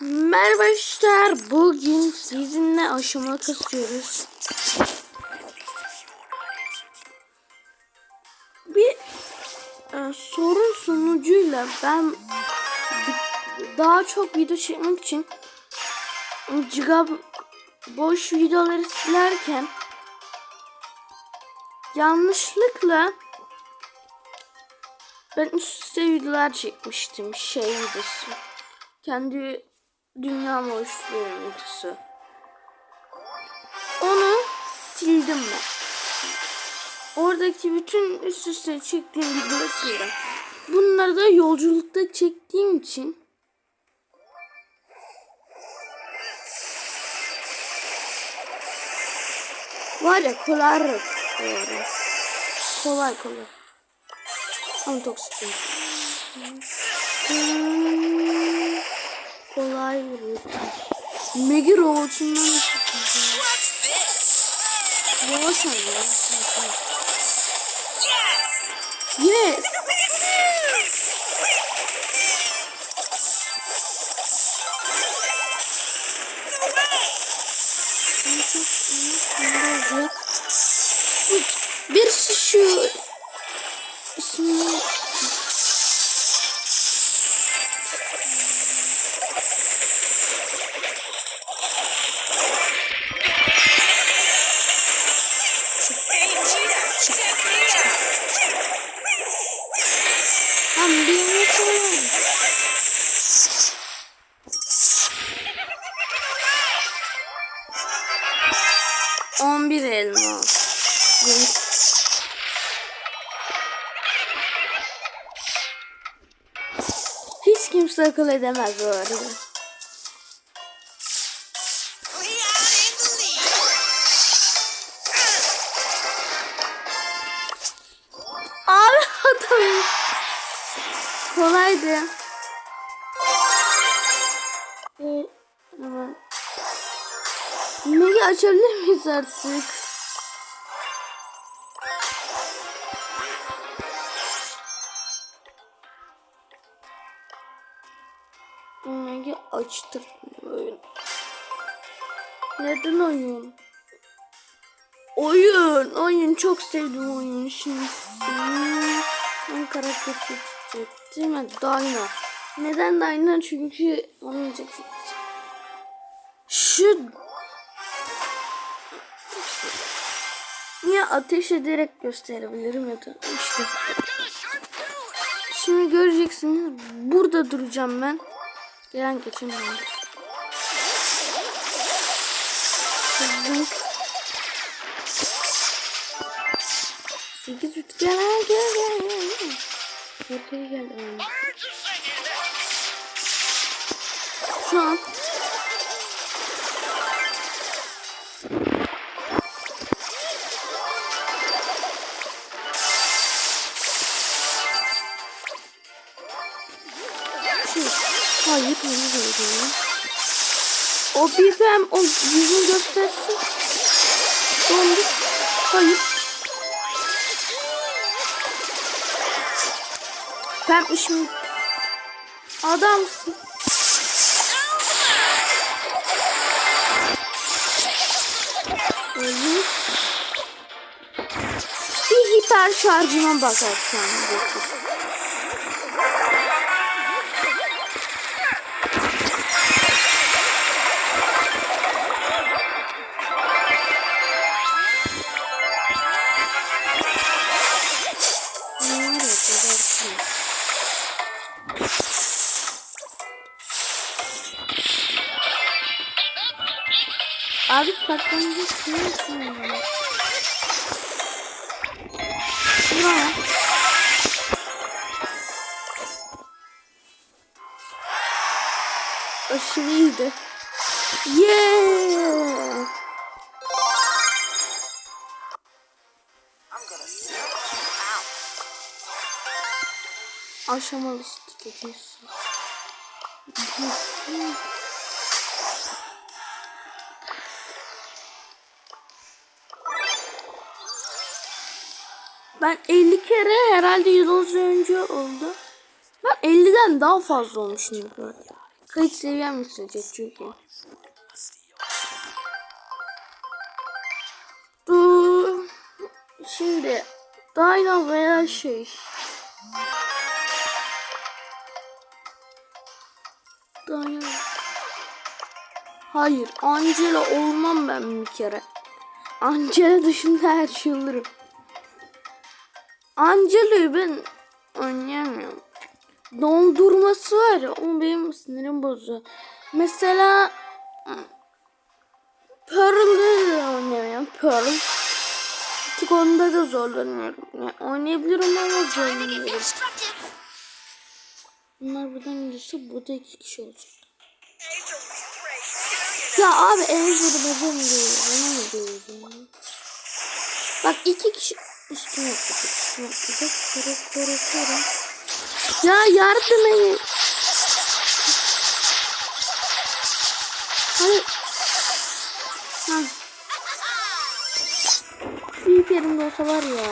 Merhaba arkadaşlar. Bugün sizinle aşama kasıyoruz. Bir e, sorun sonucuyla ben daha çok video çekmek için giga boş videoları silerken yanlışlıkla ben üst üste videolar çekmiştim şey videosu kendi dünya boşluğu videosu. Onu sildim ben. Oradaki bütün üst üste çektiğim videoları sildim. Bunları da yolculukta çektiğim için var ya kolay kolay kolay kolay ama toksik değil. Megi robotundan What's this? Yavaş ol ya. Tam bir. On bir elmas. Hiç kimse akıl edemez bu arada. Açabilir miyiz artık? Megi açtırmıyor oyun. Neden oyun? Oyun, oyun çok sevdim oyunu şimdi. Ben karakter seçecektim. Hadi Dyna. Neden Dyna? Çünkü oynayacaksın. Şu ya ateş ederek gösterebilirim ya da işte. Şimdi göreceksiniz. Burada duracağım ben. Gelen geçen oldu. Zınk. Sekiz üç gel gel gel. Ortaya gel. Şu an O bir hem o yüzünü göstersin. Dondu. Hayır. Pem işim. Adamsın. Öyle. Bir hiper şarjıma bakarsan. Nerede Abi saklanacak değilsin ya. Şuraya. Aşırı iyiydi. Yeah! Aşamalı stratejisi. Ben 50 kere herhalde 100 önce oldu. Ben 50'den daha fazla olmuşum. Kayıt seviyem yükselecek çünkü. Dur. Şimdi Dyna veya şey. Dyna. Hayır, Angela olmam ben bir kere. Angela dışında her şey olurum. Angela'yı ben oynayamıyorum. Dondurması var ya, o benim sinirim bozuyor. Mesela Pearl'ı da oynayamıyorum. Pearl. Artık onda da zorlanıyorum. Yani oynayabilirim ama zorlanıyorum. Bunlar buradan gidiyorsa burada iki kişi olacak. Ya abi bana mı geliyor? Bana mı ya? Bak iki kişi üstüne atlayacak. Koru koru koru. Ya yardım edin. Hayır. Ha. Bir yerimde olsa var ya.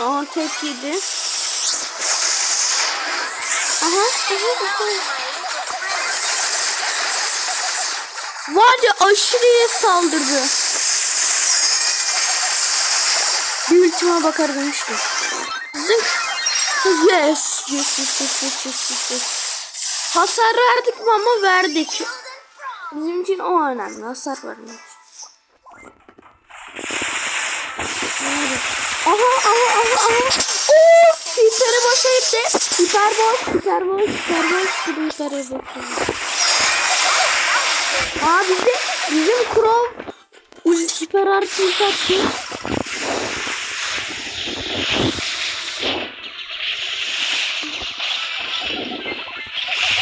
Aa tek yedi. Aha. aha, aha. Var ya aşırı iyi saldırdı. Bir ultima bakar demiştim. Zınk. Yes. Yes, yes, yes, yes, yes, yes. Hasar verdik mi ama verdik. Bizim için o önemli. Hasar vermek. Aha aha aha aha. Oo, hiperi boşa gitti. Hiper boş, hiper boş, hiper boş. Şurada hiperi boş. Aa bizim, bizim Crow ulti hiper artı ulti attı.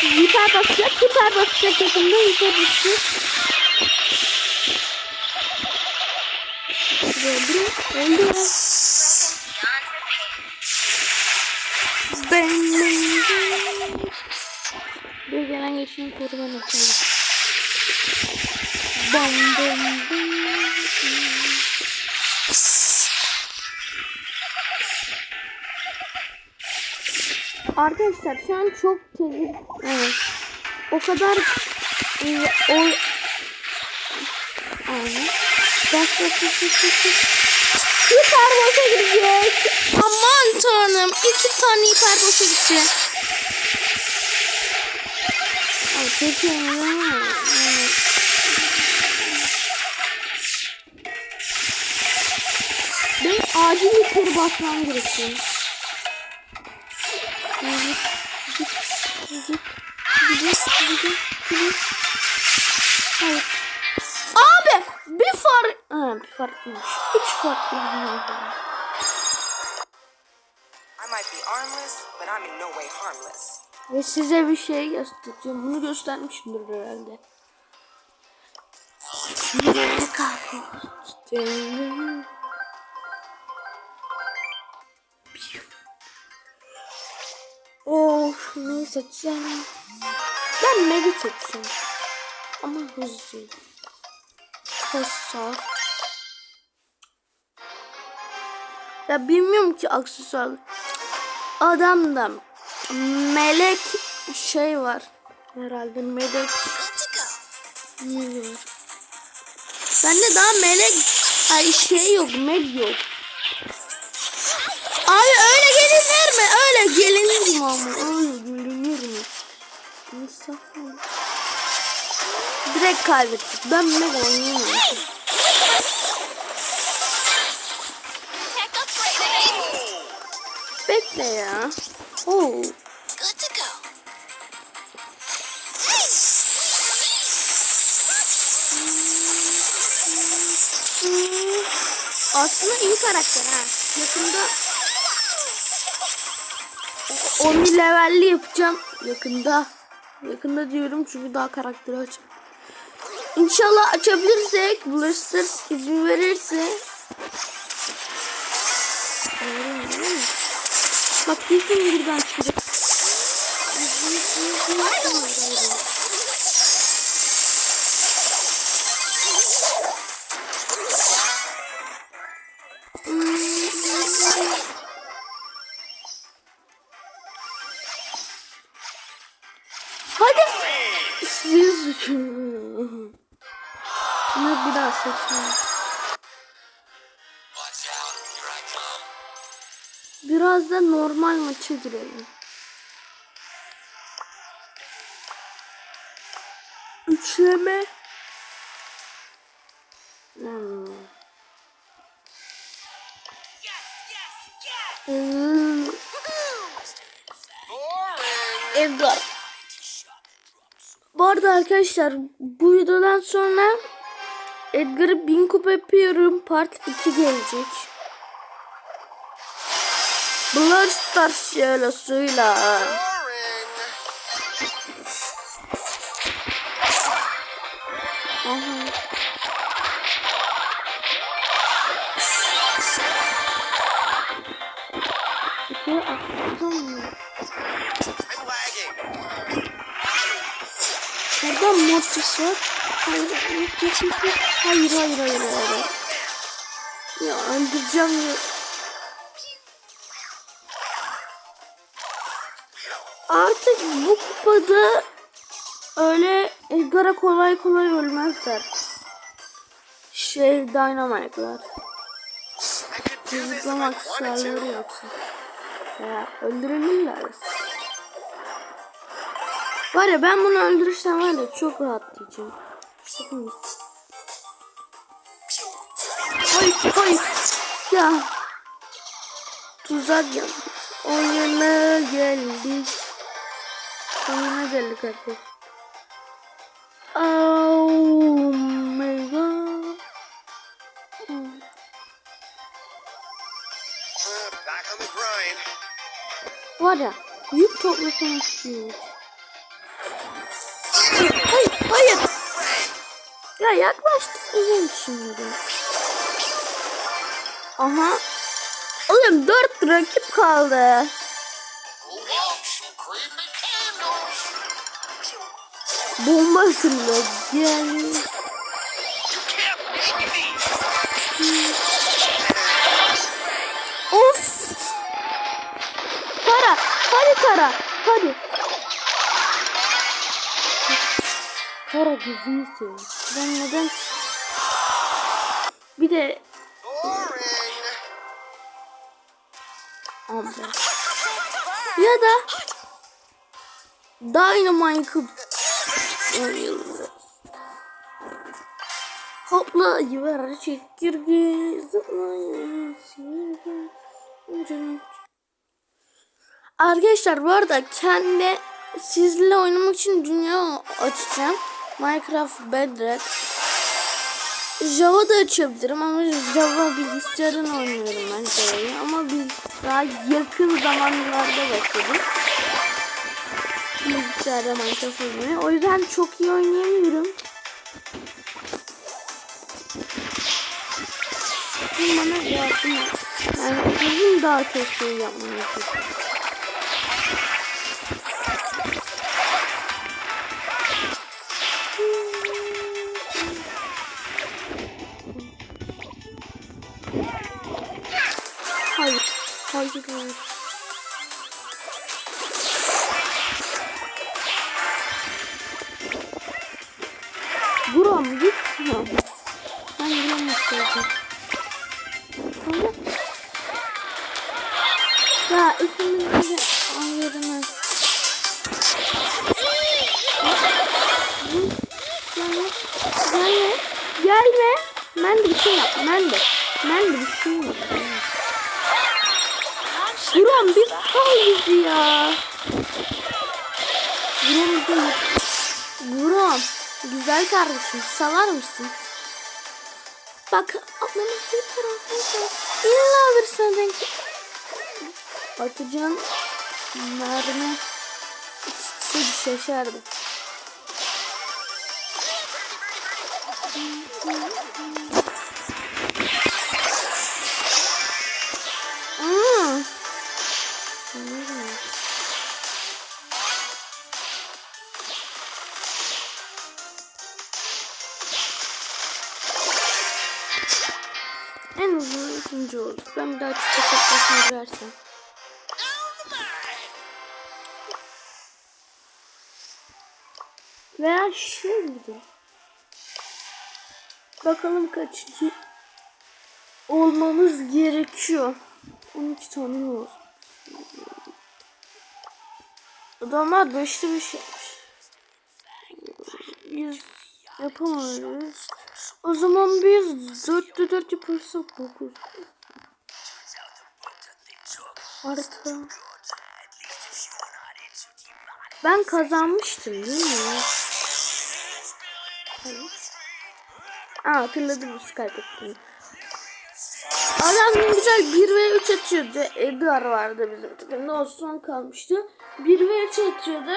Hiper basacak, hiper basacak yakında hiper basacak. Öldü, öldü. Ben Bir gelen geçen kurban atalım. Bam bam bam. Arkadaşlar şu an çok tedir... Evet. O kadar... e, o... Aynen. Bak bak bak bak bak. Hiper boşa gidecek. Aman tanrım. iki tane hiper boşa gitti. Ay çok iyi tur basmam gerekiyor. Gidip, gidip, gidip, gidip, gidip. Hayır. Abi bir fark... Ha, bir farklıymış. Hiç farklıymış. I might be armless, but I'm in no way harmless. Ve size bir şey göstereceğim. Bunu göstermişimdir herhalde. Nerede kalkmıştım? Of ne seçeceğim? Ben Meg'i seçeceğim. Ama hızlı. Hasar. Ya bilmiyorum ki aksesuar. Adamda melek şey var. Herhalde melek var? Bende daha melek ay şey yok, med yok. Abi öyle mi? Öyle gelinir mi ama? Öyle gelinir mi? Nasıl? Direkt kaybettik. Ben meg oynayamıyorum. Bekle ya. Oo. Hmm. Aslında iyi karakter ha. Yakında 10 levelli yapacağım. Yakında. Yakında diyorum çünkü daha karakteri aç. İnşallah açabilirsek Blasters izin verirse. Bak kesin birden çıkacak. Bunu bir daha seçmem. Biraz da normal maça girelim. Üçleme. Hmm. Edgar. Bu arada arkadaşlar bu videodan sonra Edgar'ı bin kupa yapıyorum. Part 2 gelecek. Blur Stars şöyle suyla. Burada mortis var. Hayır, yok. Hayır, hayır, hayır, hayır. Ya öldüreceğim ya. Artık bu kupada öyle Edgar'a kolay kolay ölmezler. Şey Dynamite'lar. Zıplamak to. yoksa. Ya öldürebilirler. Var ya ben bunu öldürürsem var ya çok rahatlayacağım. Sakın. Hayır hayır. Ya. Tuzak yapmış. Oyuna geldik. Oyuna geldik artık. Oh my god. Var ya yük toplasam şey. Ya yaklaştık uyum şimdi. Aha. Oğlum dört rakip kaldı. Bomba make me. Of. Tara. Hadi Tara. Hadi. Tara gözünü seveyim. Ben neden... Bir de. Amca. Ya da oynayalım. Hopla yuvarı çekirge. Arkadaşlar bu arada kendi sizle oynamak için dünya açacağım. Minecraft Bedrock. Java da açabilirim ama Java bilgisayarın oynuyorum ben Java'yı ama bir daha yakın zamanlarda başladım. Bilgisayarda Minecraft oynamayı. O yüzden çok iyi oynayamıyorum. Bana yardım. Yani bizim daha çok şey yapmamız gerekiyor. Oh. Güzel kardeşim salar mısın? Bak ablamın bir tarafı İlla sana denk. Atacağım mermi içse şaşardı. Ben bir daha çıkta saklasına girersem. Veya şimdi. Bakalım kaçıncı olmamız gerekiyor. 12 tane mi olsun? Adamlar 5'te 5 yapmış. Biz yapamayız. O zaman biz 4'te 4 yaparsak 9. Harita. Ben kazanmıştım değil mi? Evet. Aa hatırladım kaybettim. Adam güzel 1 ve 3 atıyordu. Edgar vardı bizim takımda. O son kalmıştı. 1 ve 3 atıyordu.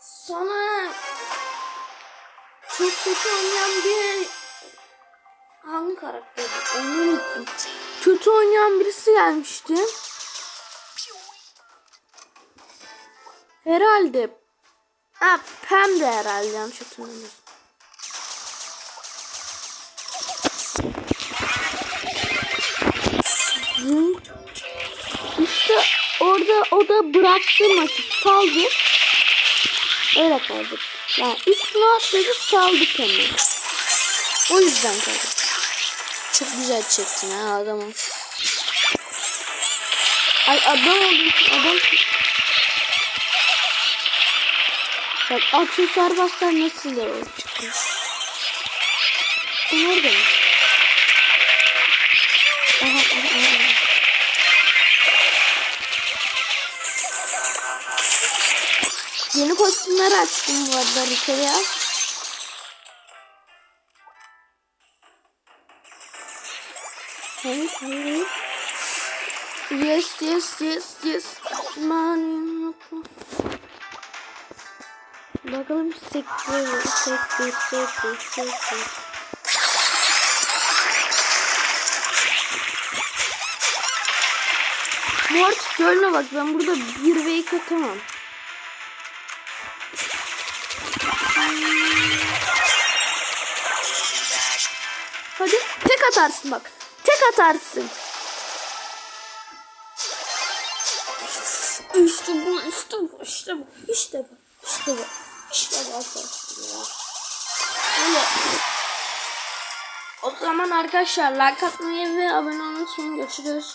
Sonra çok kötü oynayan bir hangi karakterdi? Onu unuttum. Kötü oynayan birisi gelmişti. Herhalde. Ha Pam de herhalde yanlış hatırlamıyorsam. Hı. İşte orada o da bıraktı maçı saldı. Öyle kaldık. Yani üstüne atladı saldık hemen. O yüzden kaldık. Çok güzel çektin ha adamı. Ay adam oldum adam. Bak aksesuar baslar nasıl da çıkıyor. O nerede mi? Aha, aha, aha. Yeni kostümler açtım bu arada haritaya. Yes, yes, yes, yes. Mu? Bakalım sektir, sektir, sektir, sektir. Mort söyleme bak ben burada bir iki atamam. Hadi tek atarsın bak. Tek atarsın. İşte bu, işte bu, işte bu, işte bu, işte bu, işte bu arkadaşlar. O zaman arkadaşlar like atmayı ve abone olmayı unutmayın. Görüşürüz.